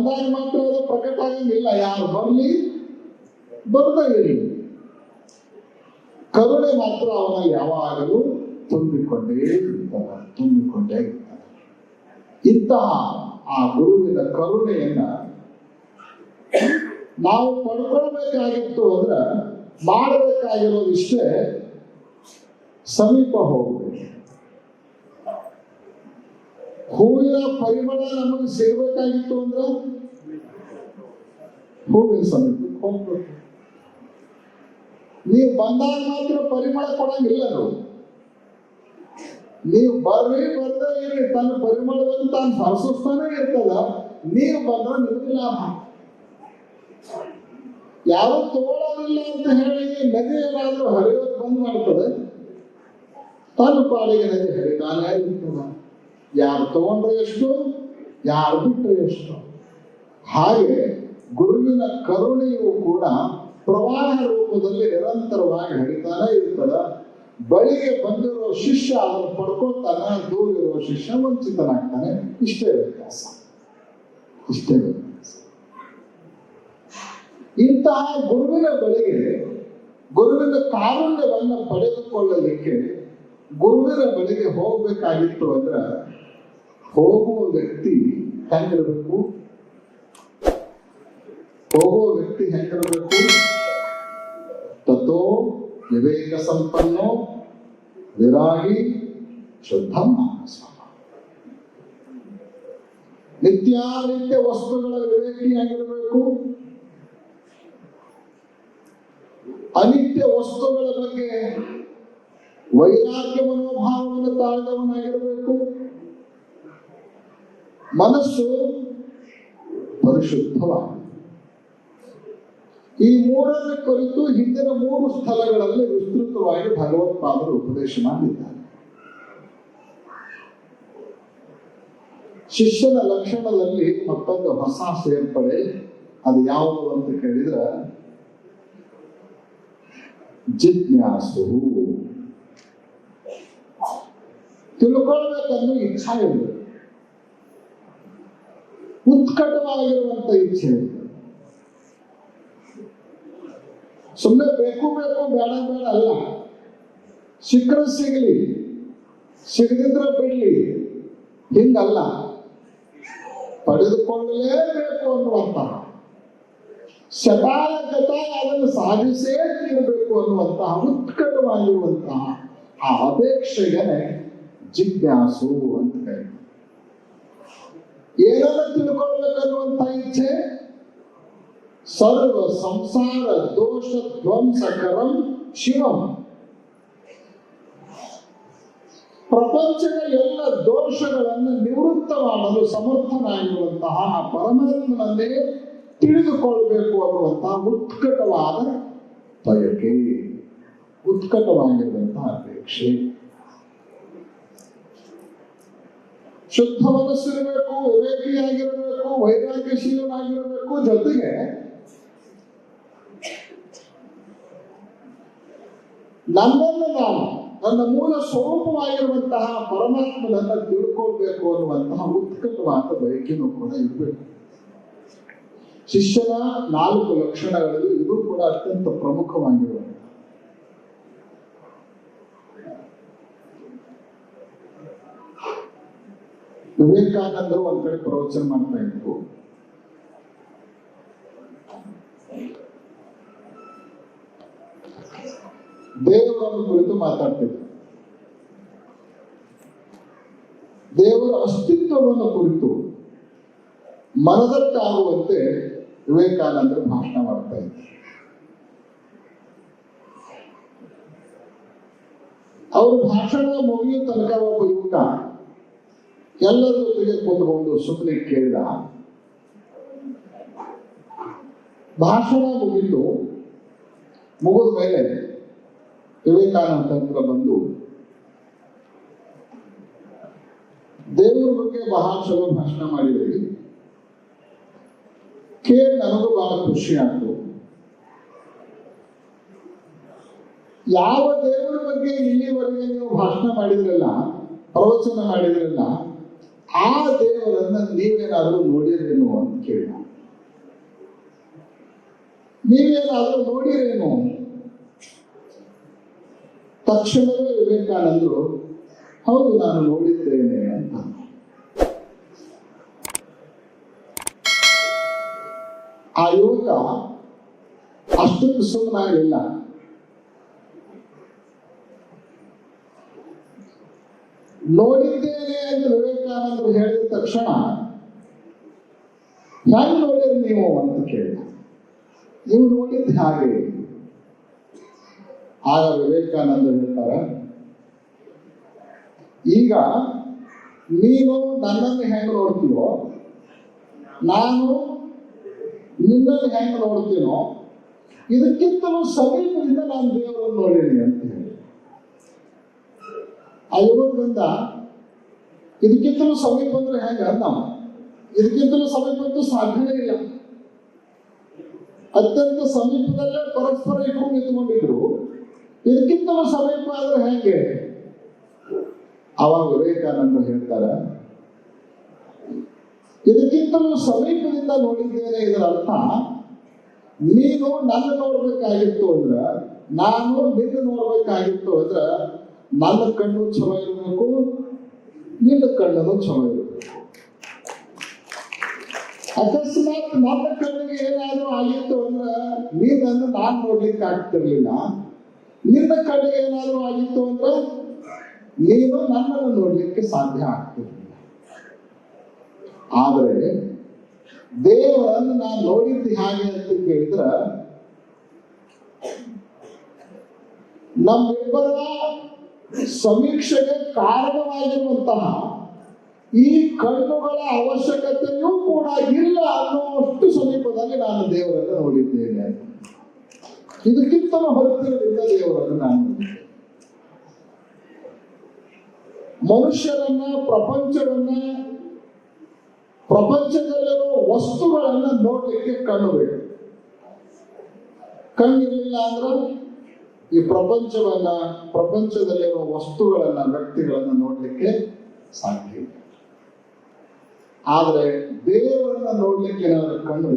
ಬಂದಾಗ ಮಾತ್ರ ಅದು ಪ್ರಕಟ ಆಗಂಗಿಲ್ಲ ಯಾರು ಬರಲಿ? ಬರದೇ ಇರಲಿ ಕರುಣೆ ಮಾತ್ರ ಅವನ ಯಾವಾಗಲೂ ತುಂಬಿಕೊಂಡೇ ಇರ್ತಾನೆ ತುಂಬಿಕೊಂಡೇ ಇರ್ತಾನೆ ಇಂತಹ ಆ ಗುರುವಿನ ಕರುಣೆಯನ್ನ ನಾವು ಪಡ್ಕೊಳ್ಬೇಕಾಗಿತ್ತು ಅಂದ್ರೆ ಮಾಡಬೇಕಾಗಿರೋದಿಷ್ಟೇ ಸಮೀಪ ಹೋಗ್ಬೇಕು. ಹೂವಿನ ಪರಿಮಳ ನಮಗೆ ಸಿಗಬೇಕಾಗಿತ್ತು ಅಂದ್ರೆ ಹೂವಿನ ಸಮಿತಿ ಹೋಗ್ಬೇಕು ನೀವು ಬಂದಾಗ ಮಾತ್ರ ಪರಿಮಳ ಕೊಡಂಗಿಲ್ಲ ನಾವು ನೀವು ಬರ್ರಿ ಬರ್ದೇ ಇರಿ ತನ್ನ ಪರಿಮಳವನ್ನು ತಾನು ಹರಸಿಸ್ತಾನೆ ಇರ್ತದ. ನೀವು ಬಂದ್ರೆ ನಿಮಗೆ ಲಾಭ. ಯಾರು ತಗೊಳ್ಳೋದಿಲ್ಲ ಅಂತ ಹೇಳಿ ನದಿ ಏನಾದ್ರೂ ಹರಿಯೋದು ಬಂದ್ ಮಾಡ್ತದೆ. ತನ್ನ ಪಾಡಿಗೆ ನದಿ ಹರಿತಾನೆ ಇರ್ತದ ಯಾರು ತಗೊಂಡ್ರೆ ಎಷ್ಟು, ಯಾರು ಬಿಟ್ಟರೆ ಎಷ್ಟು. ಹಾಗೆ ಗುರುವಿನ ಕರುಣೆಯು ಕೂಡ ಪ್ರವಾಹ ರೂಪದಲ್ಲಿ ನಿರಂತರವಾಗಿ ಹರಿತಾನೆ ಇರ್ತದ. ಬಳಿಗೆ ಬಂದಿರೋ ಶಿಷ್ಯ ಅದನ್ನು ಪಡ್ಕೊಳ್ತಾನೆ ದೂರಿರುವ ಶಿಷ್ಯ ವಂಚಿತನಾಗ್ತಾನೆ. ಇಷ್ಟೇ ವ್ಯತ್ಯಾಸ. ಇಷ್ಟೇ ವ್ಯತ್ಯಾಸ. ಇಂತಹ ಗುರುವಿನ ಬಳಿಗೆ, ಗುರುವಿನ ಕಾರುಣ್ಯವನ್ನು ಪಡೆದುಕೊಳ್ಳಲಿಕ್ಕೆ ಗುರುವಿನ ಬಳಿಗೆ ಹೋಗ್ಬೇಕಾಗಿತ್ತು ಅಂದ್ರೆ ಹೋಗುವ ವ್ಯಕ್ತಿ ಹೆಂಗಿರ್ಬೇಕು? ಹೋಗುವ ವ್ಯಕ್ತಿ ಹೆಂಗಿರ್ಬೇಕು ತಥೋ ವಿವೇಕ ಸಂಪನ್ನೋ ವಿರಾಗಿ ಶುದ್ಧ ಮಾನಸ ನಿತ್ಯಾನಿತ್ಯ ವಸ್ತುಗಳ ವಿವೇಕಿಯಾಗಿರಬೇಕು ಅನಿತ್ಯ ವಸ್ತುಗಳ ಬಗ್ಗೆ ವೈರಾಗ್ಯ ಮನೋಭಾವವನ್ನು ತಾಳ್ದವನಾಗಿರಬೇಕು ಮನಸ್ಸು ಪರಿಶುದ್ಧವಾಗಿದೆ ಈ ಮೂರನ್ನು ಕುರಿತು ಹಿಂದಿನ ಮೂರು ಸ್ಥಳಗಳಲ್ಲಿ ವಿಸ್ತೃತವಾಗಿ ಭಗವತ್ಪಾದರು ಉಪದೇಶ ಮಾಡಿದ್ದಾರೆ. ಶಿಷ್ಯನ ಲಕ್ಷಣದಲ್ಲಿ ಮತ್ತೊಂದು ಹೊಸ ಸೇರ್ಪಡೆ, ಅದು ಯಾವುದು ಅಂತ ಕೇಳಿದ್ರೆ, ಜಿಜ್ಞಾಸು. ತಿಳ್ಕೊಳ್ಬೇಕನ್ನು ಇಚ್ಛೆ ಇರಬೇಕು ಉತ್ಕಟವಾಗಿರುವಂತ ಇಚ್ಛೆ ಇರಬೇಕು ಸುಮ್ಮನೆ ಬೇಕು ಬೇಕು, ಬೇಡ ಬೇಡ ಅಲ್ಲ. ಸಿಕ್ಕರೆ ಸಿಗಲಿ, ಸಿಗದಿದ್ರೆ ಬಿಡ್ಲಿ. ಹಿಂಗಲ್ಲ. ಪಡೆದುಕೊಳ್ಳಲೇಬೇಕು ಅನ್ನುವಂತ ಶತಾಯ ಗತಾಯ ಅದನ್ನು ಸಾಧಿಸೇ ತೀರಬೇಕು ಅನ್ನುವಂತಹ ಉತ್ಕಟವಾಗಿರುವಂತಹ ಆ ಅಪೇಕ್ಷೆಗೆ ಜಿಜ್ಞಾಸು ಅಂತ ಹೇಳಿ ಏನನ್ನ ತಿಳ್ಕೊಳ್ಬೇಕನ್ನುವಂತ ಇಚ್ಛೆ? ಸರ್ವ ಸಂಸಾರ, ದೋಷ ಧ್ವಂಸಕರಂ ಶಿವಂ. ಪ್ರಪಂಚದ ಎಲ್ಲ ದೋಷಗಳನ್ನು ನಿವೃತ್ತ ಮಾಡಲು ಸಮರ್ಥನಾಗಿರುವಂತಹ ಆ ಪರಮಾತ್ಮನನ್ನೇ ತಿಳಿದುಕೊಳ್ಬೇಕು ಅನ್ನುವಂತಹ ಉತ್ಕಟವಾದ ಬಯಕೆ, ಉತ್ಕಟವಾಗಿರುವಂತಹ ಅಪೇಕ್ಷೆ. ಶುದ್ಧ ಮನಸ್ಸಿರಬೇಕು, ವಿವೇಕಿಯಾಗಿರಬೇಕು, ವೈರಾಗ್ಯಶೀಲನಾಗಿರಬೇಕು, ಜೊತೆಗೆ ನನ್ನನ್ನು ನಾನು ನನ್ನ ಮೂಲ ಸ್ವರೂಪವಾಗಿರುವಂತಹ ಪರಮಾತ್ಮನನ್ನ ತಿಳ್ಕೊಳ್ಬೇಕು ಅನ್ನುವಂತಹ ಉತ್ಕಟವಾದ ಬಯಕೆನೂ ಕೂಡ ಇರಬೇಕು. ಶಿಷ್ಯನ ನಾಲ್ಕು ಲಕ್ಷಣಗಳಲ್ಲಿ ಇದು ಕೂಡ ಅತ್ಯಂತ ಪ್ರಮುಖವಾಗಿರುವಂತಹ ವಿವೇಕಾನಂದರು ಒಂದ್ ಕಡೆ ಪ್ರವಚನ ಮಾಡ್ತಾ ಇದ್ರು. ದೇವರನ್ನು ಕುರಿತು ಮಾತಾಡ್ತಿದ್ರು. ದೇವರ ಅಸ್ತಿತ್ವವನ್ನು ಕುರಿತು ಮನದಟ್ಟಾಗುವಂತೆ ವಿವೇಕಾನಂದರು ಭಾಷಣ ಮಾಡ್ತಾ ಇದ್ರು. ಅವರು ಭಾಷಣ ಮುಗಿಯ ತನಕ ಒಬ್ಬ ಯುವಕ ಎಲ್ಲರ ಜೊತೆಗೆ ಕೂತ್ಕೊಂಡು ಸುಮ್ಮನೆ ಕೇಳಿದ, ಭಾಷಣ ಮುಗಿತು, ಮುಗಿದ ಮೇಲೆ ವಿವೇಕಾನಂದ ಹತ್ರ ಬಂದು ದೇವರ ಬಗ್ಗೆ ಬಹಳ ಚಲೋ ಭಾಷಣ ಮಾಡಿದ್ರಿ ಕೇಳಿ ನನಗೂ ಬಹಳ ಖುಷಿ ಆಯ್ತು. ಯಾವ ದೇವರ ಬಗ್ಗೆ ಇಲ್ಲಿವರೆಗೆ ನೀವು ಭಾಷಣ ಮಾಡಿದ್ರಲ್ಲ, ಪ್ರವಚನ ಮಾಡಿದ್ರಲ್ಲ, ಆ ದೇವರನ್ನ ನೀವೇನಾದ್ರೂ ನೋಡಿರೇನು ಅಂತ ಕೇಳ ನೀವೇನಾದ್ರೂ ನೋಡಿರೇನು? ತಕ್ಷಣವೇ ವಿವೇಕಾನಂದರು, ಹೌದು, ನಾನು ನೋಡಿದ್ದೇನೆ ಅಂತ. ಆ ಯುವಕ ಅಷ್ಟೊಂದು ಸುಮ್ಮನಾಗಲಿಲ್ಲ ನೋಡಿದ್ದೇನೆ ಅಂತ ವಿವೇಕಾನಂದರು ಹೇಳಿದ ತಕ್ಷಣ, ಹೆಂಗ್ ನೋಡಿರಿ ನೀವು? ಅಂತ ಕೇಳಿದ. ನೀವು ನೋಡಿದ್ದು ಹಾಗೆ. ಆಗ ವಿವೇಕಾನಂದ ಹೇಳ್ತಾರೆ, ಈಗ ನೀನು ನನ್ನನ್ನು ಹೆಂಗೆ ನೋಡ್ತೀವೋ ನಾನು ನಿನ್ನನ್ನು ಹೆಂಗೆ ನೋಡ್ತೀನೋ, ಇದಕ್ಕಿಂತಲೂ ಸಮೀಪದಿಂದ ನಾನು ದೇವರನ್ನು ನೋಡಿದ್ದೀನಿ ಅಂತ ಹೇಳಿ. ಆ ಇದಕ್ಕಿಂತಲೂ ಸಮೀಪ ಅಂದ್ರೆ ಹೆಂಗ ನಾವು ಇದಕ್ಕಿಂತಲೂ ಸಮೀಪ ಅಂತೂ ಸಾಧ್ಯನೇ ಇಲ್ಲ. ಅತ್ಯಂತ ಸಮೀಪದಲ್ಲೇ ಪರಸ್ಪರ ಇಬ್ಬರು ನಿಂತ್ಕೊಂಡಿದ್ರು. ಇದಕ್ಕಿಂತಲೂ ಸಮೀಪ ಆದ್ರೆ ಹೆಂಗೆ? ಅವಾಗ ವಿವೇಕಾನಂದ ಹೇಳ್ತಾರ, ಇದಕ್ಕಿಂತಲೂ ಸಮೀಪದಿಂದ ನೋಡಿದ್ದೇನೆ ಇದರ ಅರ್ಥ. ನೀನು ನನ್ನ ನೋಡ್ಬೇಕಾಗಿತ್ತು ಅಂದ್ರ, ನಾನು ನಿನ್ನ ನೋಡ್ಬೇಕಾಗಿತ್ತು ಅಂದ್ರ, ನನ್ನ ಕಣ್ಣು ಚಲೋ ಇರಬೇಕು, ನಿನ್ನ ಕಣ್ಣನ್ನು ಚಲೋ ಇರಬೇಕು. ಅಕಸ್ಮಾತ್ ನನ್ನ ಕಣ್ಣಿಗೆ ಏನಾದ್ರೂ ಆಗಿತ್ತು ಅಂದ್ರ, ನೀನನ್ನು ನಾನ್ ನೋಡ್ಲಿಕ್ಕೆ ಆಗ್ತಿರ್ಲಿಲ್ಲ. ನಿನ್ನ ಕಣ್ಣಿಗೆ ಏನಾದರೂ ಆಗಿತ್ತು ಅಂದ್ರ ನೀನು ನನ್ನನ್ನು ನೋಡ್ಲಿಕ್ಕೆ ಸಾಧ್ಯ ಆಗ್ತಿರಲಿಲ್ಲ. ಆದರೆ ದೇವರನ್ನು ನಾನು ನೋಡಿದ್ದು ಹೇಗೆ ಅಂತ ಕೇಳಿದ್ರ, ನಮ್ಮಿಬ್ಬರ ಸಮೀಕ್ಷೆಗೆ ಕಾರಣವಾಗಿರುವಂತಹ ಈ ಕಣ್ಣುಗಳ ಅವಶ್ಯಕತೆಯೂ ಕೂಡ ಇಲ್ಲ ಅನ್ನುವಷ್ಟು ಸಮೀಪದಲ್ಲಿ ನಾನು ದೇವರನ್ನು ನೋಡಿದ್ದೇನೆ. ಇದಕ್ಕಿಂತಲೂ ಹೊರತಿರಲಿಲ್ಲ ದೇವರನ್ನು ನಾನು ಮನುಷ್ಯರನ್ನ, ಪ್ರಪಂಚವನ್ನ, ಪ್ರಪಂಚದಲ್ಲಿರೋ ವಸ್ತುಗಳನ್ನ ನೋಡ್ಲಿಕ್ಕೆ ಕಣ್ಣು ಬೇಕು. ಕಣ್ಣಿರಲಿಲ್ಲ ಅಂದ್ರೆ ಈ ಪ್ರಪಂಚವನ್ನ, ಪ್ರಪಂಚದಲ್ಲಿರೋ ವಸ್ತುಗಳನ್ನ, ವ್ಯಕ್ತಿಗಳನ್ನ ನೋಡ್ಲಿಕ್ಕೆ ಸಾಧ್ಯ ಇಲ್ಲ. ಆದ್ರೆ ದೇವರನ್ನ ನೋಡ್ಲಿಕ್ಕೆ ಏನಾದ್ರೂ ಕಣ್ಣು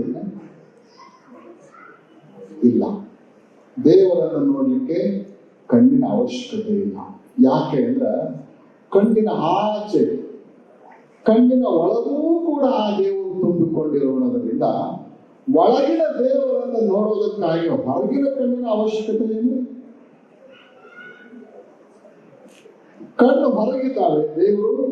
ಇಲ್ಲ. ದೇವರನ್ನ ನೋಡ್ಲಿಕ್ಕೆ ಕಣ್ಣಿನ ಅವಶ್ಯಕತೆ ಇಲ್ಲ. ಯಾಕೆ ಅಂದ್ರೆ ಕಣ್ಣಿನ ಆಚೆ, ಕಣ್ಣಿನ ಒಳಗೂ ಕೂಡ ಆ ದೇವರು ತುಂಬಿಕೊಂಡಿರೋದ್ರಿಂದ ಒಳಗಿನ ದೇವರನ್ನು ನೋಡೋದಕ್ಕಾಗಿ ಹೊರಗಿನ ಕಣ್ಣಿನ ಅವಶ್ಯಕತೆ ಏನು ಕಣ್ಣು ಹೊರಗಿದ್ದಾವೆ, ದೇವರು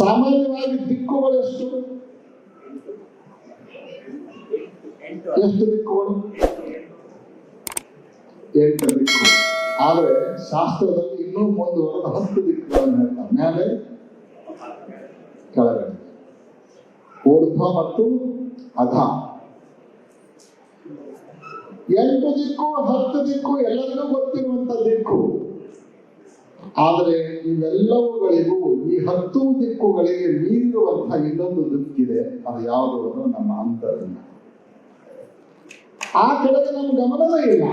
ಸಾಮಾನ್ಯವಾಗಿ ದಿಕ್ಕುಗಳೆಷ್ಟು ಎಷ್ಟು ದಿಕ್ಕುಗಳು. ಎಂಟು ದಿಕ್ಕು ಆದ್ರೆ ಶಾಸ್ತ್ರದಲ್ಲಿ ಇನ್ನೂ ಮುಂದುವರೆದ ಹತ್ತು ದಿಕ್ಕುಗಳನ್ನು ಹೇಳ್ತಾರೆ. ಮೇಲೆ ಕೆಳಗಡೆ. ಊರ್ಧ್ವ ಮತ್ತು ಅಧ. ಎಂಟು ದಿಕ್ಕು, ಹತ್ತು ದಿಕ್ಕು, ಎಲ್ಲರಿಗೂ ಗೊತ್ತಿರುವಂತ ದಿಕ್ಕು. ಆದರೆ ಇವೆಲ್ಲವುಗಳಿಗೂ ಈ ಹತ್ತು ದಿಕ್ಕುಗಳಿಗೆ ಮೀರುವಂತಹ ಇನ್ನೊಂದು ದಿಕ್ಕಿದೆ. ಅದು ಯಾವುದು ನಮ್ಮ ಅಂತರಂಗ ಆ ಕಡೆಗೆ ನಮ್ಮ ಗಮನವೇ ಇಲ್ಲ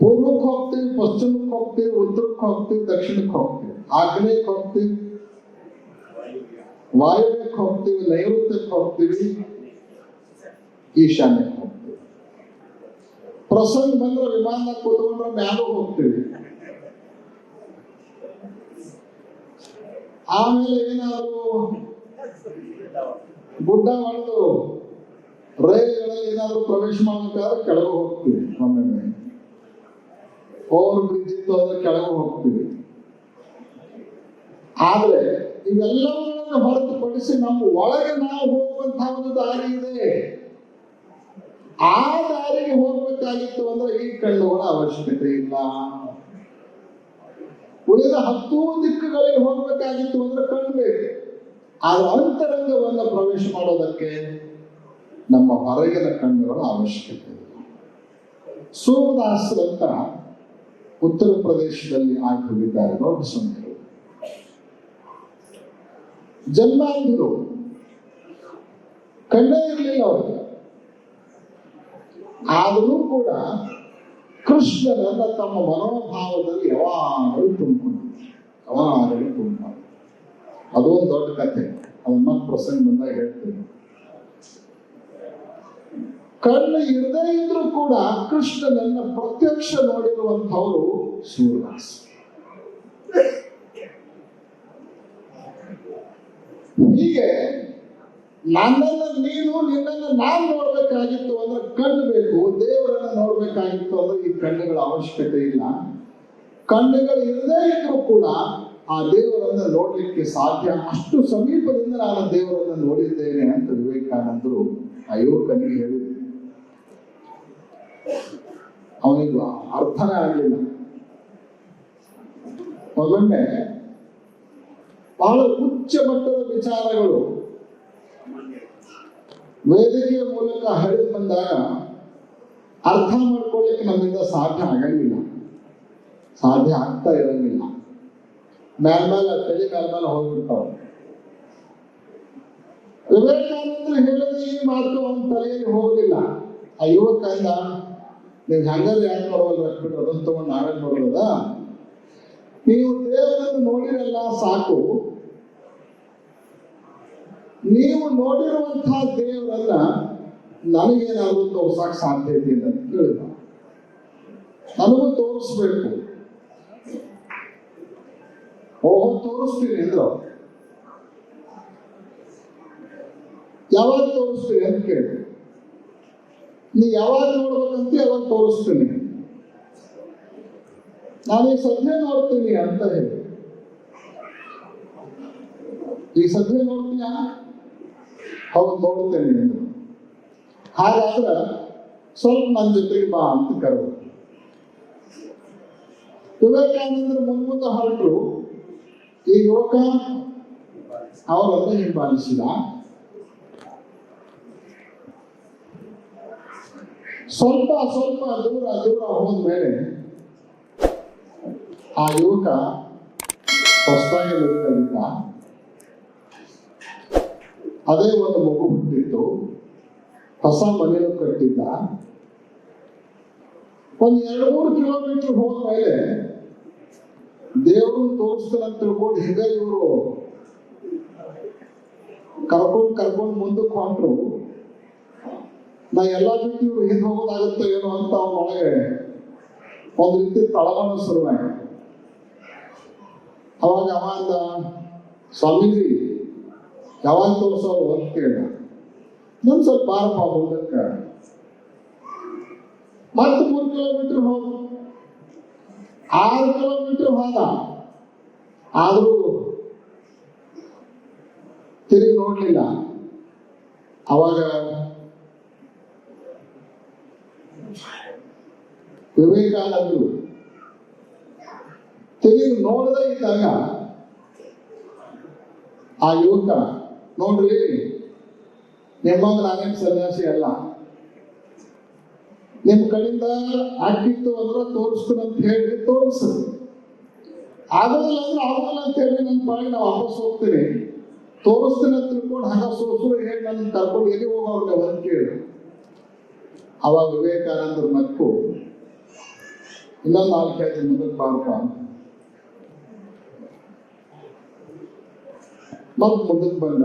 ಪೂರ್ವಕ್ಕೆ ಹೋಗ್ತೀವಿ ಪಶ್ಚಿಮಕ್ಕೆ ಹೋಗ್ತೀವಿ ಉತ್ತರಕ್ಕೆ ಹೋಗ್ತೀವಿ ದಕ್ಷಿಣಕ್ಕೆ ಹೋಗ್ತೀವಿ ಆಗ್ನೇಯಕ್ಕೆ ಹೋಗ್ತೀವಿ ವಾಯುವ್ಯಕ್ಕೆ ಹೋಗ್ತೀವಿ ನೈಋತ್ಯಕ್ಕೆ ಹೋಗ್ತೀವಿ ಈಶಾನ್ಯಕ್ಕೆ ಹೋಗ್ತೀವಿ ಪ್ರಸಂಗ ಬಂದ್ರೆ ವಿಮಾನದಾಗ ಕೂತ್ಕೊಂಡ್ರೆ ಮ್ಯಾಲೂ ಹೋಗ್ತೀವಿ ಆಮೇಲೆ ಏನಾದ್ರು ಗುಡ್ಡ ಹೊಡೆದು ರೈಲುಗಳಲ್ಲಿ ಏನಾದರೂ ಪ್ರವೇಶ ಮಾಡ್ಬೇಕಾದ್ರೆ ಕೆಳಗೆ ಹೋಗ್ತೀವಿ. ಒಮ್ಮೆ ಓವರ್ ಬ್ರಿಡ್ಜ್ ಇತ್ತು ಅಂದ್ರೆ ಕೆಳಗೆ ಹೋಗ್ತೀವಿ. ಆದ್ರೆ ಇವೆಲ್ಲವನ್ನ ಹೊರತುಪಡಿಸಿ ನಮ್ಮ ಒಳಗೆ ನಾವು ಹೋಗುವಂತಹ ಒಂದು ದಾರಿ ಇದೆ. ಆ ದಾರಿಗೆ ಹೋಗ್ಬೇಕಾಗಿತ್ತು ಅಂದ್ರೆ ಈ ಕಣ್ಣುಗಳ ಅವಶ್ಯಕತೆ ಇಲ್ಲ. ಉಳಿದ ಹತ್ತು ದಿಕ್ಕುಗಳಿಗೆ ಹೋಗ್ಬೇಕಾಗಿತ್ತು ಅಂದ್ರೆ ಕಣ್ಣು ಬೇಕು. ಆದ್ರೆ ಅಂತರಂಗವನ್ನು ಪ್ರವೇಶ ಮಾಡೋದಕ್ಕೆ ನಮ್ಮ ಹೊರಗಿನ ಕಣ್ಣುಗಳ ಅವಶ್ಯಕತೆ. ಇದೆ ಸೋಮದಾಸರಂತ ಉತ್ತರ ಪ್ರದೇಶದಲ್ಲಿ ಆಗಿ ಹೋಗಿದ್ದಾರೆ ನೋಡಿ ಸಂತರು ಜನ್ಮಾಂಧರು ಕಣ್ಣೇ ಇರಲಿಲ್ಲ ಅವ್ರಿಗೆ. ಆದರೂ ಕೂಡ ಕೃಷ್ಣನನ್ನ ತಮ್ಮ ಮನೋಭಾವದಲ್ಲಿ ಯಾವಾಗಲೂ ತುಂಬಿಕೊಂಡು ಯಾವಾಗಲೂ ತುಂಬಿಕೊಂಡು ಅದು ಒಂದು ದೊಡ್ಡ ಕಥೆ. ಅದನ್ನ ಪ್ರಸಂಗ ಬಂದಾಗ ಹೇಳ್ತೀನಿ. ಕಣ್ಣು ಇರದೇ ಇದ್ರೂ ಕೂಡ ಕೃಷ್ಣನನ್ನ ಪ್ರತ್ಯಕ್ಷ ನೋಡಿರುವಂತವರು ಸೂರ್ಯದಾಸ್. ಹೀಗೆ ನನ್ನನ್ನು ನೀನು, ನಿನ್ನನ್ನು ನಾನು ನೋಡ್ಬೇಕಾಗಿತ್ತು ಅಂದ್ರೆ ಕಣ್ಣು ಬೇಕು, ದೇವರನ್ನ ನೋಡ್ಬೇಕಾಗಿತ್ತು ಅಂದ್ರೆ ಈ ಕಣ್ಣುಗಳ ಅವಶ್ಯಕತೆ ಇಲ್ಲ. ಕಣ್ಣುಗಳು ಇರದೇ ಇದ್ರೂ ಕೂಡ ಆ ದೇವರನ್ನ ನೋಡ್ಲಿಕ್ಕೆ ಸಾಧ್ಯ. ಅಷ್ಟು ಸಮೀಪದಿಂದ ನಾನು ದೇವರನ್ನ ನೋಡಿದ್ದೇನೆ ಅಂತ ವಿವೇಕಾನಂದರು ಆ ಯುವಕನಿಗೆ ಹೇಳಿದ್ರು. ಅವನಿಗೆ ಅರ್ಥನೇ ಆಗಲಿಲ್ಲ. ಮೊದಲನೇ, ಬಹಳ ಉಚ್ಚ ಮಟ್ಟದ ವಿಚಾರಗಳು. ವೇದಿಕೆಯ ಮೂಲಕ ಹರಿದು ಬಂದಾಗ ಅರ್ಥ ಮಾಡ್ಕೊಳ್ಳಿಕ್ಕೆ ನಮ್ಮಿಂದ ಸಾಧ್ಯ ಆಗಂಗಿಲ್ಲ. ಸಾಧ್ಯ ಆಗ್ತಾ ಇರಂಗಿಲ್ಲ. ಮೇಲ್ಮೇಲೆ ತಲೆ ಮೇಲ್ಮೇಲೆ ಹೋಗ್ಬಿಡ್ತಾವ. ವಿವೇಕಾನಂದರು ಹೇಳಿದ ಈ ಮಾತು ಅವನ ತಲೆಯಲ್ಲಿ ಹೋಗಲಿಲ್ಲ. ಆ ಯುವಕ ನೀವು ಹಂಗಾದ್ರೆ ಯಾಕೆ ನೋಡೋಲ್ಲ ಬಿಟ್ಟು ಅದನ್ನು ತಗೊಂಡು ನಾವೇ ನೋಡೋದ ನೀವು ದೇವರನ್ನು ನೋಡಿರಲ್ಲ ಸಾಕು. ನೀವು ನೋಡಿರುವಂತಹ ದೇವರನ್ನ ನನಗೇನಾದ್ರೂ ತೋರ್ಸಕ್ ಸಾಧ್ಯ ಅಂತ ಕೇಳಿದ ನನಗೂ ತೋರಿಸ್ಬೇಕು. ಓಹೋ, ತೋರಿಸ್ತೀನಿ ಅಂದ್ರು. ಯಾವಾಗ ತೋರಿಸ್ತೀನಿ ಅಂತ ಕೇಳಿ. ನೀ ಯಾವಾಗ ನೋಡ್ಬೇಕಂತ ಯಾವಾಗ ತೋರಿಸ್ತೀನಿ? ನಾನು ಈ ಸದ್ಯ ನೋಡ್ತೀನಿ ಅಂತ ಹೇಳಿ. ಈ ಸದ್ಯ ನೋಡ್ತೀನಿ ಹೌದು, ನೋಡ್ತೇನೆ ಅಂದ್ರು ಹಾಗಾದ್ರೆ ಸ್ವಲ್ಪ ನನ್ನ ಜೊತೆಗೆ ಬಾ ಅಂತ ಕರೆದು. ವಿವೇಕಾನಂದರು ಮುಂದೆ ಹೊರಟರು. ಈ ಯುವಕ ಅವರನ್ನು ಹಿಂಬಾಲಿಸಿದ. ಸ್ವಲ್ಪ ಸ್ವಲ್ಪ ದೂರ ದೂರ ಹೋದ್ಮೇಲೆ ಆ ಯುವಕ ಹೊಸದಾಗಿ ಅದೇ ಒಂದು ಮಗು ಹುಟ್ಟಿತ್ತು. ಹೊಸ ಮನೆಯನ್ನು ಕಟ್ಟಿದ್ದ. ಒಂದು ಎರಡು ಮೂರು ಕಿಲೋಮೀಟರ್ ಹೋದ್ಮೇಲೆ ದೇವರು ತೋರಿಸ್ತಾನೆ ತಿಳ್ಕೊಂಡು ಹಿಂದೆ ಇವರು ಕರ್ಕೊಂಡು ಕರ್ಕೊಂಡು ಮುಂದಕ್ಕೆ ಹೊಂಟ್ರು. ನಾ ಎಲ್ಲ ಬಿಟ್ಟು ಇವ್ರು ಹಿಂದೆ ಹೋಗೋದಾಗುತ್ತೋ ಏನೋ ಅಂತ ಅವ್ರ ಒಳಗೆ ಒಂದು ರೀತಿ ತಳಮಳ ಶುರುವಾಯ್ತು ಅವಾಗ ಅವ ಅಂದ, ಸ್ವಾಮೀಜಿ, ಯಾವಾಗ ತೋರಿಸೋರು ಅಂತ ಕೇಳ ನನ್ ಸ್ವಲ್ಪ ಬಾರಪ್ಪ ಹೋಗಕ್ಕ ಮತ್ತೆ ಮೂರು ಕಿಲೋಮೀಟರ್ ಹೋದ. ಆರು ಕಿಲೋಮೀಟರ್ ಹೋದ. ಆದರೂ ತಿರುಗಿ ನೋಡ್ಲಿಲ್ಲ. ಅವಾಗ ವಿವೇಕಾನಂದರು ತೆಗೆದು ನೋಡದೇ ಇದ್ದಾಗ ಆ ಯುವಕ ನೋಡ್ರಿ ನಿಮ್ಮ ನಾನೇನು ಸನ್ಯಾಸಿ ಅಲ್ಲ. ನಿಮ್ ಕಡೆಯಿಂದ ಆಗಿತ್ತು ಅಂದ್ರೆ ತೋರಿಸ್ತೀನಿ ಅಂತ ಹೇಳಿ ತೋರಿಸ್ ಆಗೋದಿಲ್ಲ ಅಂದ್ರೆ ಆಗೋದಿಲ್ಲ ಅಂತ ಹೇಳಿ ನನ್ನ ಬಾಯಿ ನಾವು ವಾಪಸ್ ಹೋಗ್ತೀನಿ. ತೋರಿಸ್ತೀನಿ ಅಂತ ತಿಳ್ಕೊಂಡು ಹಣ ಸೋಸು ಹೇಳಿ ನನ್ನ ಕರ್ಕೊಂಡು ಎಲ್ಲಿ ಹೋಗೋರ್ಗೆ ಅಂತ ಕೇಳಿ ಅವಾಗ ವಿವೇಕಾನಂದರು ನಕ್ಕು ಇನ್ನೊಂದು ನಾಲ್ಕು ಕೇಳ್ತೀನಿ ಮುಂದಕ್ಕೆ ಬಾರಪ್ಪ ಮತ್ತೆ ಮುಂದಕ್ಕೆ ಬಂದ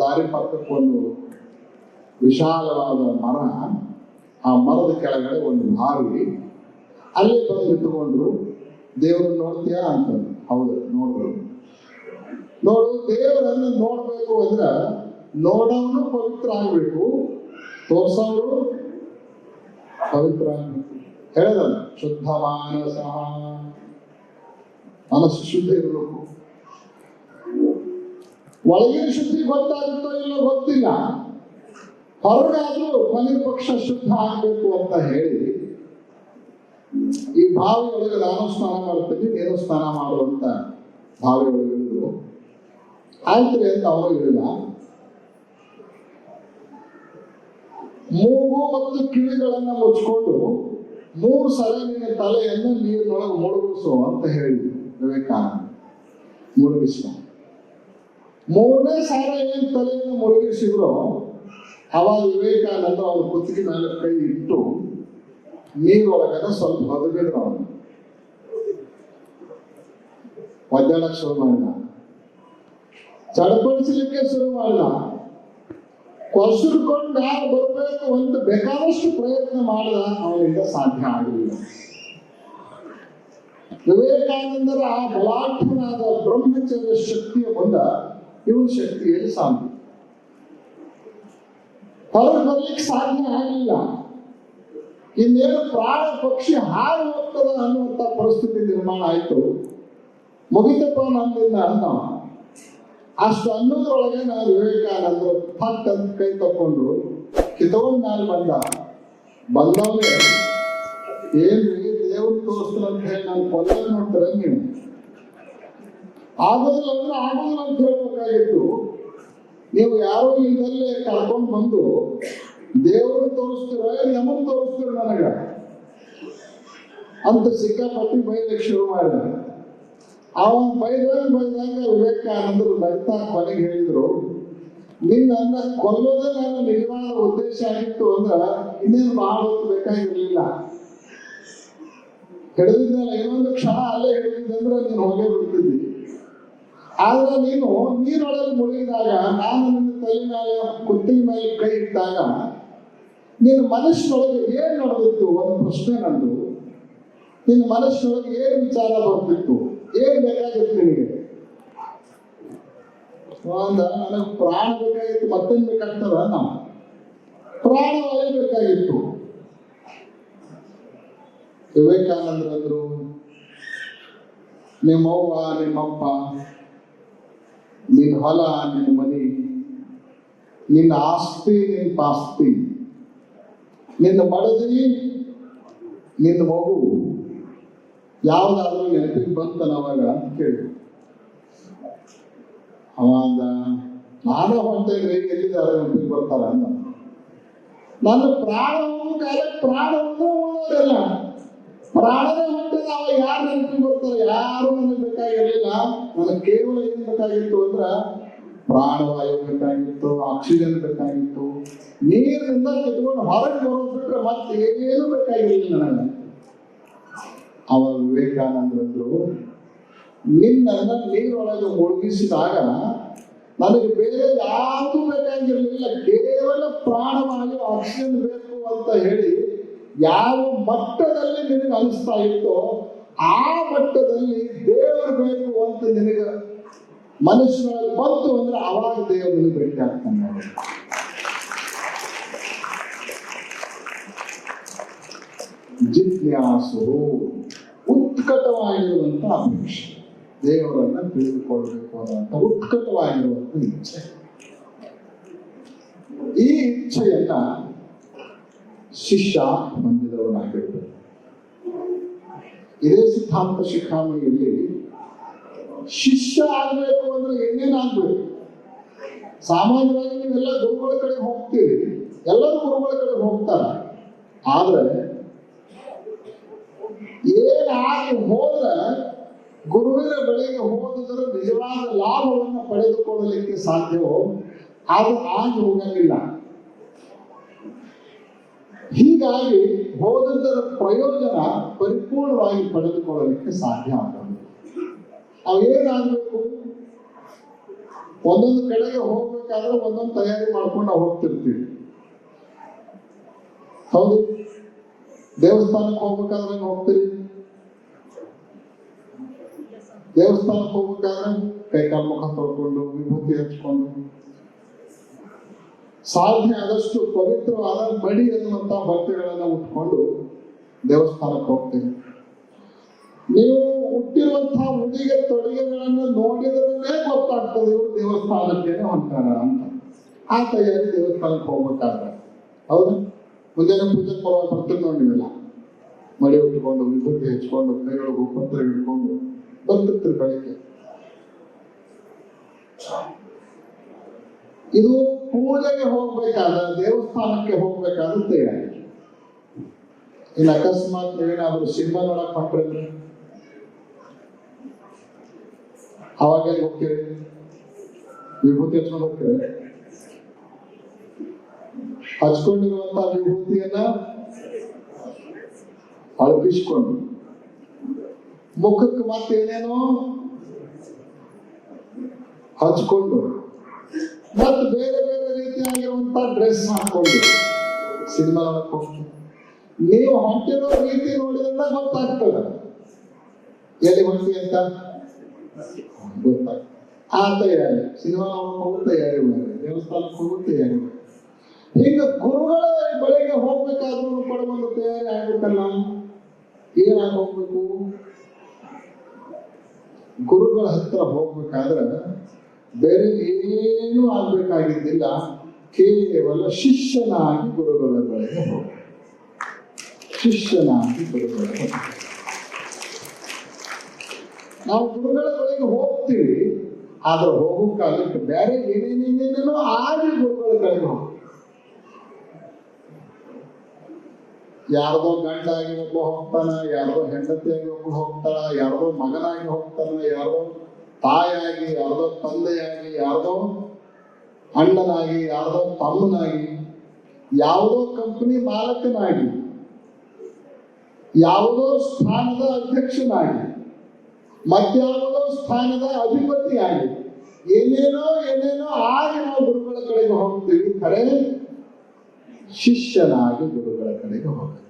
ದಾರಿ ಪಕ್ಕಕ್ಕೆ ಒಂದು ವಿಶಾಲವಾದ ಮರ, ಆ ಮರದ ಕೆಳಗಡೆ ಒಂದು ಬಾವಿ ಅಲ್ಲೇ ಬಂದು ಇಟ್ಟುಕೊಂಡ್ರು ದೇವ್ರನ್ನ ನೋಡ್ತೀಯಾ ಅಂತ. ಹೌದು ನೋಡ್ರು ನೋಡು, ದೇವರನ್ನು ನೋಡ್ಬೇಕು ಅಂದ್ರೆ ನೋಡೋನು ಪವಿತ್ರ ಆಗ್ಬೇಕು ತೋರ್ಸೋರು ಪವಿತ್ರ ಆಗ್ಬೇಕು. ಹೇಳದಲ್ಲ ಶುದ್ಧ ಮಾನಸ ಮನಸ್ಸು ಶುದ್ಧ ಇರಬೇಕು. ಒಳಗಿನ ಶುದ್ಧಿ ಗೊತ್ತಾಗುತ್ತೋ ಇಲ್ಲೋ ಗೊತ್ತಿಲ್ಲ. ಹೊರಗಾದ್ರೂ ಮನೆ ಪಕ್ಷ ಶುದ್ಧ ಆಗಬೇಕು ಅಂತ ಹೇಳಿ, ಈ ಬಾವಿ ಒಳಗೆ ನಾನು ಸ್ನಾನ ಮಾಡ್ತೀನಿ, ನೀನು ಸ್ನಾನ ಮಾಡು ಅಂತ ಬಾವಿ ಒಳಗೆ ಇಳಿದ್ರು ಅಂತ ಅವರು ಇಳಿದ ಮೂಗು ಮತ್ತು ಕಿವಿಗಳನ್ನ ಮುಚ್ಕೊಂಡು ಮೂರು ಸಲ ನಿನ್ನ ತಲೆಯನ್ನು ನೀರಿನೊಳಗೆ ಮುಳುಗಿಸು ಅಂತ ಹೇಳಿದ್ರು ವಿವೇಕಾನಂದ. ಮುಳುಗಿಸುವ ಮೂರನೇ ಸಾಲ ಏನ್ ತಲೆಯನ್ನು ಮುಳುಗಿಸಿದ್ರು, ಅವಾಗ ವಿವೇಕಾನಂದ ಅವ್ರ ಕುತ್ತಿಗೆ ಮೇಲೆ ಕೈ ಇಟ್ಟು ನೀರೊಳಗನ ಸ್ವಲ್ಪ ಹೊದಗಿದ್ರು ಅವನು. ಒದ್ದಾಡಕ್ ಶುರು ಮಾಡಿದ. ಚಡಪಡಿಸಲಿಕ್ಕೆ ಶುರು ಮಾಡಿದ. ಯಾರು ಬರಬೇಕು ಅಂತ ಬೇಕಾದಷ್ಟು ಪ್ರಯತ್ನ ಮಾಡಿದ ಅವನಿಂದ ಸಾಧ್ಯ ಆಗಲಿಲ್ಲ. ವಿವೇಕಾನಂದರ ಆ ಬಲಾಢ್ಯನಾದ ಬ್ರಹ್ಮಚರ್ಯ ಶಕ್ತಿಯ ಬಂದ ಇವನ ಶಕ್ತಿಯಲ್ಲಿ ಸಾಧ್ಯ. ಹೊರಗೆ ಬರ್ಲಿಕ್ಕೆ ಸಾಧ್ಯ ಆಗಲಿಲ್ಲ. ಇನ್ನೇನು ಪ್ರಾಣ ಪಕ್ಷಿ ಹಾರು ಹೋಗ್ತದ ಅನ್ನುವಂಥ ಪರಿಸ್ಥಿತಿ ನಿರ್ಮಾಣ ಆಯ್ತು. ಮುಗಿತಪ್ಪ ನಮ್ಮಿಂದ ಅಂದ ಅಷ್ಟು ಅನ್ನೋದ್ರೊಳಗೆ ನಾನು ವಿವೇಕಾನಂದರು ಫಟ್ ಅಂತ ಕೈ ತಕೊಂಡ್ರು ಕಿತವನ್ ಮ್ಯಾಲ ಬಂದ. ಬಂದವನೇ ಏನ್ರಿ ದೇವ್ರ ತೋರಿಸ್ತು ಅಂತ ಹೇಳಿ ನಾನು ಕೊಲ್ಲ ನೋಡ್ತಾರೆ ನೀವು? ಆಗೋದಿಲ್ಲ ಅಂದ್ರೆ ಆಗೋದಿಲ್ಲ ಅಂತ ಹೇಳ್ಬೇಕಾಗಿತ್ತು. ನೀವು ಯಾರೋ ಇದಲ್ಲೇ ಕರ್ಕೊಂಡು ಬಂದು, ದೇವರು ತೋರಿಸ್ತೀರ ನಮಗ್ ತೋರಿಸ್ತೀರ ನನಗ? ಅಂತ ಸಿಕ್ಕಾಪಟ್ಟಿ ಬೈಲಿಕ್ಕೆ ಶುರು ಮಾಡಿದ ಅವನ ಬೈದಂಗ ಬೈದಂಗ ವಿವೇಕಾನಂದರು ನಗ್ತಾ ಕೊನೆಗೆ ಹೇಳಿದ್ರು. ನಿನ್ನ ಕೊಲ್ಲೋದೇ ನನ್ನ ನಿಜವಾದ ಉದ್ದೇಶ ಆಗಿತ್ತು ಅಂದ್ರ ಇನ್ನೇನು ಬಹಳ ಹೊತ್ತು ಬೇಕಾಗಿರ್ಲಿಲ್ಲ. ಹಿಡಿದಿದ್ದಲ್ಲ, ಇನ್ನೊಂದು ಕ್ಷಣ ಅಲ್ಲೇ ಹಿಡಿದಿದ್ದಂದ್ರೆ ನೀನು ಹೋಗೇ ಬಿಡ್ತಿದ್ದಿ. ಆದ್ರೆ ನೀನು ನೀರೊಳಗೆ ಮುಳುಗಿದಾಗ, ನಾನು ನಿನ್ನ ತಲೆ ಮೇಲೆ, ಕುತ್ತಿಗೆ ಮೇಲೆ ಕೈ ಇಟ್ಟಾಗ ನಿನ್ನ ಮನಸ್ಸಿನೊಳಗೆ ಏನ್ ನಡೆದಿತ್ತು? ಒಂದು ಪ್ರಶ್ನೆ ನಂದು. ನಿನ್ನ ಮನಸ್ಸಿನೊಳಗೆ ಏನು ವಿಚಾರ ಬರ್ತಿತ್ತು? ಏನ್ ಬೇಕಾಗಿತ್ತು ನಿನಗೆ? ಅಂದ ನನಗೆ ಪ್ರಾಣ ಬೇಕಾಗಿತ್ತು, ಮತ್ತೇನ್ ಬೇಕಾಗ್ತದ ನಾವು ಪ್ರಾಣವಾಯು ಬೇಕಾಗಿತ್ತು. ವಿವೇಕಾನಂದರಂದ್ರು, ನಿಮ್ಮವ್ವ, ನಿಮ್ಮಪ್ಪ ನಿನ್ನ ಹೊಲ ನಿನ್ನ ಮನಿ, ನಿನ್ನ ಆಸ್ತಿ ನಿನ್ನ ಪಾಸ್ತಿ, ನಿನ್ನ ಮಡದಿ ನಿನ್ನ ಮಗು. ಯಾವ್ದಾದ್ರೂ ನೆನಪಿಗೆ ಬಂತಲ್ಲ ಅವಾಗ ಅಂತ ಕೇಳಿ. ಅವಾಗ ಅಂದ ನಾನು ಹೊಂಟೇನ್ರಿ ಎಲ್ಲಿದ್ದಾರೆ ನೆನಪಿಗೆ ಬರ್ತಾರ ಅಂದ ನನ್ನ ಪ್ರಾಣ ಕಾಲ ಪ್ರಾಣ ಹೋದ್ರೆ ಉಳಿಯೋದಿಲ್ಲ ಪ್ರಾಣನೇ ಹೊಂಟಿದ ಅವ ಯಾರು ನೆನಪಿಗೆ ಬರ್ತಾರೆ? ಯಾರು ನನಗೆ ಬೇಕಾಗಿರ್ಲಿಲ್ಲ. ನನಗೆ ಕೇವಲ ಏನ್ ಬೇಕಾಗಿತ್ತು ಅಂದ್ರ ಪ್ರಾಣವಾಯು ಬೇಕಾಗಿತ್ತು, ಆಕ್ಸಿಜನ್ ಬೇಕಾಗಿತ್ತು. ನೀರಿನಿಂದ ಕಿತ್ಕೊಂಡು ಹೊರಗೆ ಬರೋದು ಬಿಟ್ರೆ ಮತ್ತೆ ಏನು ಬೇಕಾಗಿರ್ಲಿಲ್ಲ ನನಗೆ. ಅವ ವಿವೇಕಾನಂದರು, ನಿನ್ನನ್ನ ನೀರೊಳಗೆ ಮುಳುಗಿಸಿದಾಗ ನನಗೆ ಬೇರೆ ಯಾವುದು ಬೇಕಾಗಿರಲಿಲ್ಲ, ಕೇವಲ ಪ್ರಾಣವಾಗಿ ಆಕ್ಸಿಜನ್ ಬೇಕು ಅಂತ ಹೇಳಿ ಯಾವ ಮಟ್ಟದಲ್ಲಿ ನಿನಗೆ ಅನಿಸ್ತಾ ಇತ್ತೋ ಆ ಮಟ್ಟದಲ್ಲಿ ದೇವರು ಬೇಕು ಅಂತ ನಿನಗೆ ಮನುಷ್ಯನಲ್ಲಿ ಬಂತು ಅಂದ್ರೆ ಅವಾಗ ದೇವರಲ್ಲಿ ಭೇಟಿ ಆಗ್ತಾನೆ. ಜಿಜ್ಞಾಸು ಉತ್ಕಟವಾಗಿರುವಂತ ಅಪೇಕ್ಷೆ ದೇವರನ್ನ ತಿಳಿದುಕೊಳ್ಬೇಕು ಅನ್ನುವಂಥ ಉತ್ಕಟವಾಗಿರುವಂತ ಇಚ್ಛೆ. ಈ ಇಚ್ಛೆಯನ್ನ ಶಿಷ್ಯ ಹೊಂದಿದವನಾಗಿರ್ಬೇಕು ಇದೇ ಸಿದ್ಧಾಂತ ಶಿಖಾಮಣಿಯಲ್ಲಿ ಶಿಷ್ಯ ಆಗ್ಬೇಕು ಅಂದ್ರೆ ಏನೇನಾಗ್ಬೇಕು ಸಾಮಾನ್ಯವಾಗಿ ನೀವೆಲ್ಲ ಗುರುಗಳ ಕಡೆ ಹೋಗ್ತೀರಿ. ಎಲ್ಲರೂ ಗುರುಗಳ ಕಡೆ ಹೋಗ್ತಾರ. ಆದ್ರೆ ಏನಾಗಿ ಹೋದ ಗುರುವಿನ ಬಳಿಗೆ ಹೋದಿದ್ರೆ ನಿಜವಾದ ಲಾಭವನ್ನು ಪಡೆದುಕೊಳ್ಳಲಿಕ್ಕೆ ಸಾಧ್ಯವೋ? ಅದು ಆಗಿ ಹೋಗಂಗಿಲ್ಲ. ಹೀಗಾಗಿ ಹೋದದ್ದರ ಪ್ರಯೋಜನ ಪರಿಪೂರ್ಣವಾಗಿ ಪಡೆದುಕೊಳ್ಳಲಿಕ್ಕೆ ಸಾಧ್ಯ ಆಗಲ್ಲ ಅವೇನಾಗಬೇಕು ಒಂದೊಂದು ಕಡೆಗೆ ಹೋಗ್ಬೇಕಾದ್ರೆ ಒಂದೊಂದು ತಯಾರಿ ಮಾಡ್ಕೊಂಡು ಹೋಗ್ತಿರ್ತೀವಿ. ಹೌದು? ದೇವಸ್ಥಾನಕ್ಕೆ ಹೋಗ್ಬೇಕಾದ್ರೆ ಹೆಂಗ್ ಹೋಗ್ತೀರಿ? ದೇವಸ್ಥಾನಕ್ಕೆ ಹೋಗ್ಬೇಕಾದ್ರೆ ಕೈಕಾಲು ಮುಖ ತೊಳ್ಕೊಂಡು, ವಿಭೂತಿ ಹಚ್ಕೊಂಡು. ಸಾಧ್ಯ ಆದಷ್ಟು ಪವಿತ್ರವಾದ ಮಡಿ ಅನ್ನುವಂತ ಬಟ್ಟೆಗಳನ್ನ ಉಟ್ಕೊಂಡು ದೇವಸ್ಥಾನಕ್ಕೆ ಹೋಗ್ತೀವಿ ನೀವು ಹುಟ್ಟಿರುವಂತಹ ಉಡುಗೆ ತೊಡುಗೆಗಳನ್ನ ನೋಡಿದ್ರೆ ಗೊತ್ತಾಗ್ತದೆ ಇವರು ದೇವಸ್ಥಾನಕ್ಕೆ ಹೊಂಟಾರ ಅಂತ. ಆ ತಯಾರಿ ದೇವಸ್ಥಾನಕ್ಕೆ ಹೋಗ್ಬೇಕಾದ್ರೆ. ಹೌದಾ? ಮುಂಜಾನೆ ಪೂಜೆ ಪರವಾಗಿ ಬರ್ತೀವಿ ನೋಡಿ ನೀವೆಲ್ಲ ಮಡಿ ಉಟ್ಕೊಂಡು, ವಿಭೂತಿ ಹಚ್ಕೊಂಡು ಕೈಯೊಳಗೆ ಗೋಪತ್ರ ಹಿಡ್ಕೊಂಡು ಬರ್ತಿರ್ತೀರಿ ಬೆಳಗ್ಗೆ. ಇದು ಪೂಜೆಗೆ ಹೋಗ್ಬೇಕಾದ ದೇವಸ್ಥಾನಕ್ಕೆ ಹೋಗ್ಬೇಕಾದ ತಯಾರಿ. ಇನ್ನು ಅಕಸ್ಮಾತ್ ನೀವೇನಾದ್ರೂ ಸಿನಿಮಾ ನೋಡಕ್ ಹೊಂಟ್ರೆ ಅವಾಗ ಹೆಂಗ್ ಹೋಗ್ತೀರಿ? ವಿಭೂತಿ ಹಚ್ಕೊಂಡು ಹೋಗ್ತೀರಿ? ಹಚ್ಕೊಂಡಿರುವಂತ ವಿಭೂತಿಯನ್ನ ಅಳಪಿಸ್ಕೊಂಡು ಮುಖಕ್ಕೆ ಮತ್ತೇನೇನೋ ಹಚ್ಕೊಂಡು. ಮತ್ತು ಬೇರೆ ಬೇರೆ ರೀತಿಯಾಗಿರುವಂತ ಡ್ರೆಸ್ ಹಾಕೊಂಡು. ಸಿನಿಮಾ ನೋಡಕ್ ನೀವು ಹೊಂಟಿರೋ ರೀತಿ ನೋಡಿದ್ರೆ ಗೊತ್ತಾಗ್ತದೆ. ಎಲ್ಲಿ ಹೊಂಟಿ ಅಂತ? ಗೊತ್ತಾಗ್ತದೆ. ಆ ತಯಾರಿ. ಸಿನಿಮಾ ಹೋಗುತ್ತೆ ಯಾರು ದೇವಸ್ಥಾನಕ್ಕೆ ಹೋಗುತ್ತೆ ಮಾಡಿ ಈಗ ಗುರುಗಳ ಬಳಿಗೆ ಹೋಗ್ಬೇಕಾದ್ರೂ ಕೂಡ ಒಂದು ತಯಾರಿ ಆಗ್ಬೇಕಲ್ಲ ಏನಾಗ ಹೋಗ್ಬೇಕು ಗುರುಗಳ ಹತ್ರ ಹೋಗ್ಬೇಕಾದ್ರೆ ಬೇರೆ ಏನೂ ಆಗ್ಬೇಕಾಗಿದ್ದಿಲ್ಲ. ಕೇವಲ ಶಿಷ್ಯನಾಗಿ ಗುರುಗಳ ಬಳಿಗೆ ಹೋಗ. ಶಿಷ್ಯನಾಗಿ ಗುರುಗಳ ನಾವು ಗುರುಗಳ ಬಳಿಗೆ ಹೋಗ್ತೀವಿ. ಆದ್ರೆ ಹೋಗೋ ಕಾಲಕ್ಕೆ ಬೇರೆ ಏನೇನೇನೇನೇನೋ ಆಗಿ ಗುರುಗಳ ಕಡೆಗೆ ಹೋಗ್ತೀವಿ ಯಾರ್ದೋ ಗಂಡಾಗಿ ಒಬ್ಬ ಹೋಗ್ತಾನ, ಯಾರ್ದೋ ಹೆಂಡತಿಯಾಗಿ ಒಬ್ಬ ಹೋಗ್ತಾಳ, ಯಾರ್ದೋ ಮಗನಾಗಿ ಹೋಗ್ತಾನ, ಯಾರ್ದೋ ತಾಯಾಗಿ ಯಾರ್ದೋ ತಂದೆಯಾಗಿ, ಯಾರ್ದೋ ಅಣ್ಣನಾಗಿ, ಯಾರ್ದೋ ತಮ್ಮನಾಗಿ, ಯಾವುದೋ ಕಂಪನಿ ಮಾಲಕನಾಗಿ, ಯಾವುದೋ ಸ್ಥಾನದ ಅಧ್ಯಕ್ಷನಾಗಿ, ಮತ್ಯಾವುದೋ ಸ್ಥಾನದ ಅಧಿಪತಿಯಾಗಿ, ಏನೇನೋ ಏನೇನೋ ಆಗಿ ನಾವು ಗುರುಗಳ ಕಡೆಗೆ ಹೋಗ್ತೀವಿ. ಖರೆ? ಶಿಷ್ಯನಾಗಿ ಗುರುಗಳ ಕಡೆಗೆ ಹೋಗಬೇಕು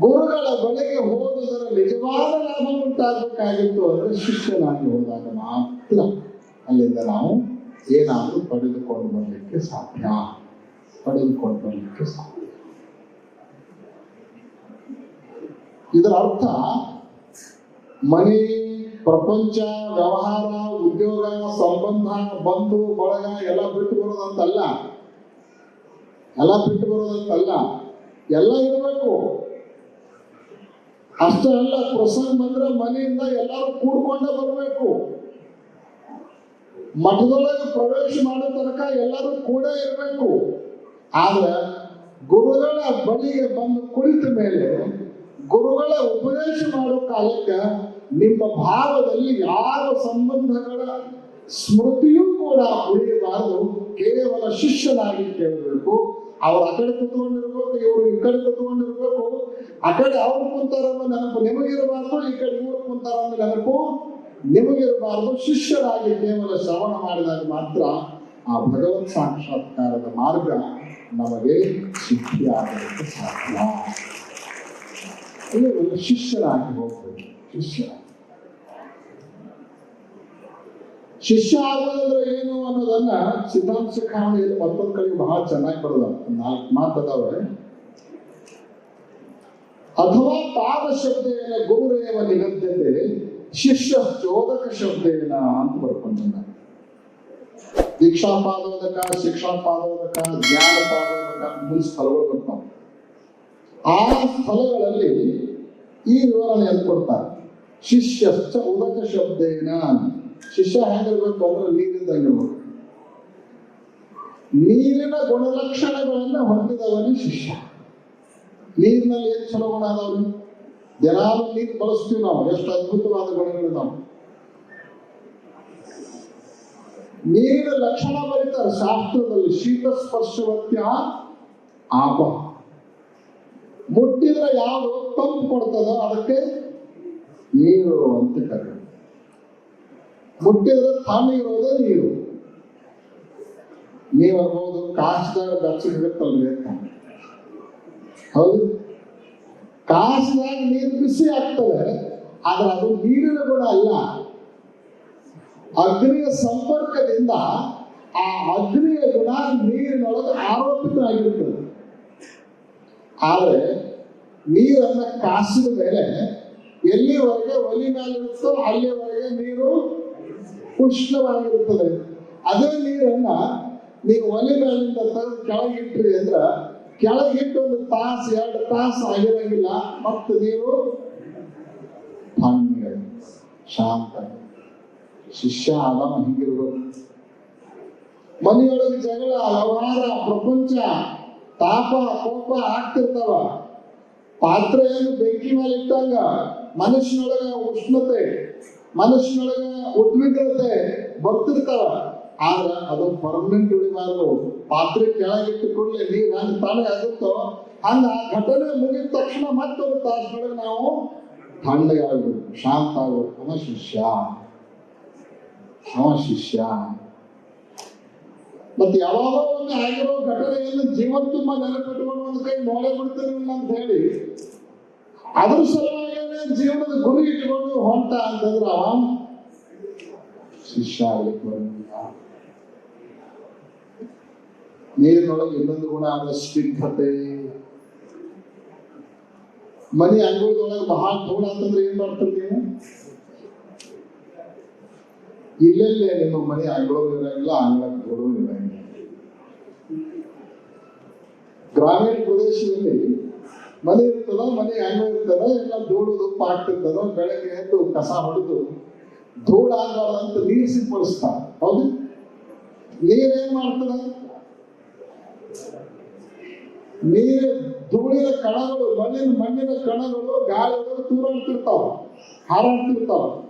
ಗುರುಗಳ ಬಳಿಗೆ ಹೋದುದರ ನಿಜವಾದ ಲಾಭ ಉಂಟಾಗಬೇಕಾಗಿತ್ತು ಅಂದ್ರೆ ಶಿಷ್ಯನಾಗಿ ಹೋದಾಗ ಮಾತ್ರ ಅಲ್ಲಿಂದ ನಾವು ಏನಾದರೂ ಪಡೆದುಕೊಂಡು ಬರಲಿಕ್ಕೆ ಸಾಧ್ಯ. ಪಡೆದುಕೊಂಡು ಬರಲಿಕ್ಕೆ ಸಾಧ್ಯ. ಇದರ ಅರ್ಥ ಮನೆ, ಪ್ರಪಂಚ, ವ್ಯವಹಾರ, ಉದ್ಯೋಗ, ಸಂಬಂಧ, ಬಂಧು, ಬಳಗ ಎಲ್ಲ ಬಿಟ್ಟು ಬರೋದಂತಲ್ಲ. ಎಲ್ಲ ಬಿಟ್ಟು ಬರೋದಂತಲ್ಲ ಎಲ್ಲ ಇರಬೇಕು. ಅಷ್ಟೇ ಅಲ್ಲ ಪ್ರಸಂಗ ಬಂದ್ರೆ ಮನೆಯಿಂದ ಎಲ್ಲರೂ ಕೂಡ್ಕೊಂಡೇ ಬರಬೇಕು. ಮಠದೊಳಗೆ ಪ್ರವೇಶ ಮಾಡೋ ತನಕ ಎಲ್ಲರೂ ಕೂಡ ಇರಬೇಕು. ಆದ್ರೆ ಗುರುಗಳ ಬಳಿಗೆ ಬಂದು ಕುಳಿತ ಮೇಲೆ, ಗುರುಗಳ ಉಪದೇಶ ಮಾಡೋ ಕಾಲಕ್ಕೆ ನಿಮ್ಮ ಭಾವದಲ್ಲಿ ಯಾವ ಸಂಬಂಧಗಳ ಸ್ಮೃತಿಯೂ ಕೂಡ ಉಳಿಯಬಾರದು. ಕೇವಲ ಶಿಷ್ಯನಾಗಿ ಕೇಳಬೇಕು ಅವ್ರು ಆ ಕಡೆ ಕುತ್ಕೊಂಡಿರ್ಬೇಕು, ಇವರು ಈ ಕಡೆ ಕುತ್ಕೊಂಡಿರ್ಬೇಕು. ಆ ಕಡೆ ಅವ್ರು ಕುಂತಾರನ್ನ ನೆನಪು ನಿಮಗಿರಬಾರ್ದು, ಈ ಕಡೆ ಇವ್ರು ಕುಂತಾರನ್ನ ನೆನಪು ನಿಮಗಿರಬಾರ್ದು. ಶಿಷ್ಯರಾಗಿ ಕೇವಲ ಶ್ರವಣ ಮಾಡಿದಾಗ ಮಾತ್ರ ಆ ಭಗವತ್ ಸಾಕ್ಷಾತ್ಕಾರದ ಮಾರ್ಗ ನಮಗೆ ಸಿದ್ಧಿಯಾಗಲಿಕ್ಕೆ ಸಾಧ್ಯ. ಶಿಷ್ಯರಾಗಿ ಹೋಗ್ಬೇಕು, ಶಿಷ್ಯ. ಶಿಷ್ಯ ಆಗೋದಂದ್ರೆ ಏನು ಅನ್ನೋದನ್ನ ಸಿದ್ಧಾಂತ ಶಿಖಾಮಣಿಯಲ್ಲಿ ಮತ್ತೊಂದು ಕಡೆ ಬಹಳ ಚೆನ್ನಾಗಿ ಬರೋದ. ನಾಲ್ಕು ಮಾತದವೆ ಅಥವಾ ಪಾದ ಶಬ್ದೇನ ಗುರುರೇವ ನಿಗದ್ಯತೆ, ಶಿಷ್ಯ ಚೋದಕ ಶಬ್ದೇನ ಅಂತ ಬರ್ಕೊಂಡ ದೀಕ್ಷಾ ಪಾದೋದಕ ಶಿಕ್ಷಾ ಪಾದೋದಕ ಜ್ಞಾನ ಪಾದೋದಕ ಮುಂದೆ ಸ್ಥಳಗಳು ಬರ್ತಾವ. ಆ ಸ್ಥಳಗಳಲ್ಲಿ ಈ ವಿವರಣೆಯನ್ನು ಕೊಡ್ತಾರೆ. ಶಿಷ್ಯ ಉದಕ ಶಬ್ದೇನ ಶಿಷ್ಯ ಹೆಂಗಿರ್ಬೇಕು? ಅಂದ್ರೆ ನೀರಿದ್ದಂಗಿರ್ಬೇಕು ನೀರಿನ ಗುಣಲಕ್ಷಣಗಳನ್ನ ಹೊಂದಿದವನೇ ಶಿಷ್ಯ. ನೀರಿನಲ್ಲಿ ಏನ್ ಚಲೋ ಗುಣ ಅದಾವ್ರಿ ದಿನಾಲು ನೀರು ಬಳಸ್ತೀವಿ ನಾವು. ಎಷ್ಟು ಅದ್ಭುತವಾದ ಗುಣಗಳು ನಾವು ನೀರಿನ ಲಕ್ಷಣ ಬರೀತಾರೆ. ಶಾಸ್ತ್ರದಲ್ಲಿ ಶೀತ ಸ್ಪರ್ಶವತ್ಯ ಆಪ. ಮುಟ್ಟಿದ್ರೆ ಯಾವುದು ತಂಪು ಕೊಡ್ತದೋ ಅದಕ್ಕೆ ನೀರು ಅಂತ ಕರೆ ಮುಟ್ಟಿದ್ರೆ ಇರೋದೇ ನೀರು. ನೀವು ಅನ್ಬೋದು ಕಾಸಿದಾಗ ಬೆಚ್ಚಗಿರುತ್ತಲ್ರಿ ಹೌದು. ಕಾಸಿದಾಗ ನೀರು ಬಿಸಿ ಆಗ್ತದೆ, ಆದ್ರೆ ಅದು ನೀರಿನ ಗುಣ ಅಲ್ಲ. ಅಗ್ನಿಯ ಸಂಪರ್ಕದಿಂದ ಆ ಅಗ್ನಿಯ ಗುಣ ನೀರಿನೊಳಗೆ ಆರೋಪಿತವಾಗಿರುತ್ತದೆ ಆದರೆ, ನೀರನ್ನ ಕಾಸಿದ ಮೇಲೆ ಎಲ್ಲಿವರೆಗೆ ಒಲಿ ಮೇಲಿರುತ್ತೋ ಅಲ್ಲಿವರೆಗೆ ನೀರು ಉಷ್ಣವಾಗಿರುತ್ತದೆ. ಅದೇ ನೀರನ್ನ ನೀವು ಒಲೆ ಮೇಲಿಂದ ತೆಗೆದು ಕೆಳಗಿಟ್ರಿ ಅಂದ್ರ ಕೆಳಗಿಟ್ಟು ಒಂದು ತಾಸು, ಎರಡು ತಾಸು ಆಗಿರಂಗಿಲ್ಲ. ಮತ್ತು ನೀರು ಶಾಂತ ಶಿಷ್ಯ ಆರಾಮ ಹಿಂಗಿರ್ಬೇಕು. ಮನೆಯೊಳಗೆ ಜಗಳ ವ್ಯವಹಾರ ಪ್ರಪಂಚ, ತಾಪ, ಕೋಪ ಆಗ್ತಿರ್ತಾವ. ಪಾತ್ರೆಯನ್ನು ಬೆಂಕಿ ಮೇಲೆ ಇಟ್ಟಂಗ ಮನುಷ್ಯನೊಳಗ ಉಷ್ಣತೆ ಮನುಷ್ಯನೊಳಗ ಉದ್ವಿಗ್ನತೆ ಬರ್ತಿರ್ತಾವ ಆದ್ರ ಅದು ಪರ್ಮನೆಂಟ್ ಉಳಿಬಾರ್ದು. ಪಾತ್ರೆ ಕೆಳಗಿಟ್ಟು ಕೂಡಲೇ ನೀರ್ ಹಂಗೆ ತಾನೇ ಆಗುತ್ತೋ? ಹಂಗ ಆ ಘಟನೆ ಮುಗಿದ ತಕ್ಷಣ ಮತ್ತೊಂದು ತಾಸಿನೊಳಗೆ ನಾವು ತಣ್ಣಗಾಗ್ಬೇಕು ಶಾಂತ ಆಗ್ಬೇಕು ಅವ ಶಿಷ್ಯ. ಅವ ಶಿಷ್ಯ. ಮತ್ತೆ ಯಾವಾಗ ಒಮ್ಮೆ ಆಗಿರೋ ಘಟನೆಯನ್ನು ಜೀವನ ತುಂಬಾ ನೆನಪಿಟ್ಕೊಂಡು ಒಂದು ಕೈ ನೋಡೇ ಬಿಡ್ತೀನಿ ಅಂತ ಹೇಳಿ, ಅದ್ರ ಸಲುವಾಗಿ ಜೀವನದ ಗುರಿ ಇಟ್ಕೊಂಡು ಹೊಂಟ ಅಂತಂದ್ರೆ ಅವ ಶಿಷ್ಯ ನೀರಿನೊಳಗೆ ಇನ್ನೊಂದು ಗುಣ ಆದ ಸ್ನಿಗ್ಧತೆ. ಮನೆ ಅಂಗಳದೊಳಗೆ ಬಹಳ ಧೂಳ ಅಂತಂದ್ರೆ ಏನ್ ಮಾಡ್ತೀರಿ ನೀವು? ಇಲ್ಲೆಲ್ಲೇ ನಿಮ್ಮ ಮನೆ ಅಂಗಳೂ ಇರಂಗಿಲ್ಲ ಅಂಗಳಕ್ಕೆ ಧೂಳು ಇರಂಗಿಲ್ಲ ಗ್ರಾಮೀಣ ಪ್ರದೇಶದಲ್ಲಿ ಮನೆ ಇರ್ತದ, ಮನೆ ಅಂಗಳ ಇರ್ತದ, ಎಲ್ಲ ಧೂಳು ದುಪ್ಪ ಆಗ್ತಿರ್ತದ, ಬೆಳಗ್ಗೆ ಎದ್ದು ಕಸ ಹೊಡೆದು ಧೂಳ ಅಂತ ನೀರು ಸಿಂಪಡಿಸ್ತಾರೆ. ಹೌದು? ನೀರೇನ್ ಮಾಡ್ತದೆ? ನೀರು, ಧೂಳಿನ ಕಣಗಳು, ಮಣ್ಣಿನ ಮಣ್ಣಿನ ಕಣಗಳು, ಗಾಳಿಗಳು ತೂರಾಡ್ತಿರ್ತಾವ, ಹಾರಾಡ್ತಿರ್ತಾವ.